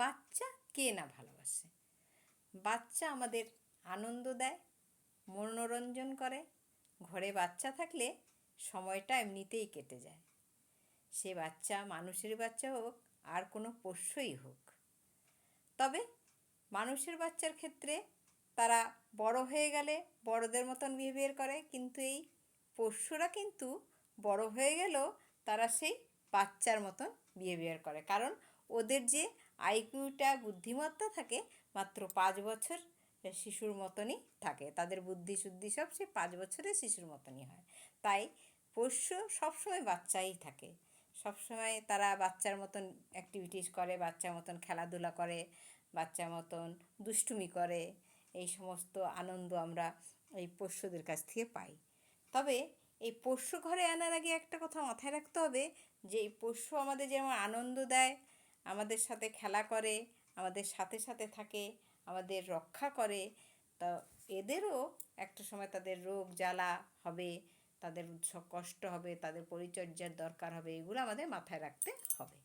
বাচ্চা কে না ভালোবাসে? বাচ্চা আমাদের আনন্দ দেয়, মনোরঞ্জন করে। ঘরে বাচ্চা থাকলে সময়টা এমনিতেই কেটে যায়। সে বাচ্চা মানুষের বাচ্চা হোক, আর কোনো পোষ্যই হোক। তবে মানুষের বাচ্চার ক্ষেত্রে তারা বড় হয়ে গেলে বড়দের মতন বিহেভিয়ার করে, কিন্তু এই পোষ্যরা কিন্তু বড় হয়ে গেলেও তারা সেই বাচ্চার মতন বিহেভিয়ার করে। কারণ ওদের যে আইকিউটা বুদ্ধিমত্তা থাকে, মাত্র পাঁচ বছর শিশুর মতনই থাকে। তাদের বুদ্ধি শুদ্ধি সব সেই পাঁচ বছরের শিশুর মতনই হয়। তাই পোষ্য সবসময় বাচ্চাই থাকে। সবসময় তারা বাচ্চার মতন অ্যাক্টিভিটিস করে বাচ্চার মতন খেলাধুলা করে বাচ্চার মতন দুষ্টুমি করে। এই সমস্ত আনন্দ আমরা এই পোষ্যদের কাছ থেকে পাই। তবে এই পোষ্য ঘরে আনার আগে একটা কথা মাথায় রাখতে হবে যে, এই পোষ্য আমাদের যেমন আনন্দ দেয় আমাদের সাথে খেলা করে, আমাদের সাথে সাথে থাকে, আমাদের রক্ষা করে, তা এদেরও একটা সময় তাদের রোগ জ্বালা হবে, তাদের কষ্ট হবে, তাদের পরিচর্যার দরকার হবে, এগুলো আমাদের মাথায় রাখতে হবে।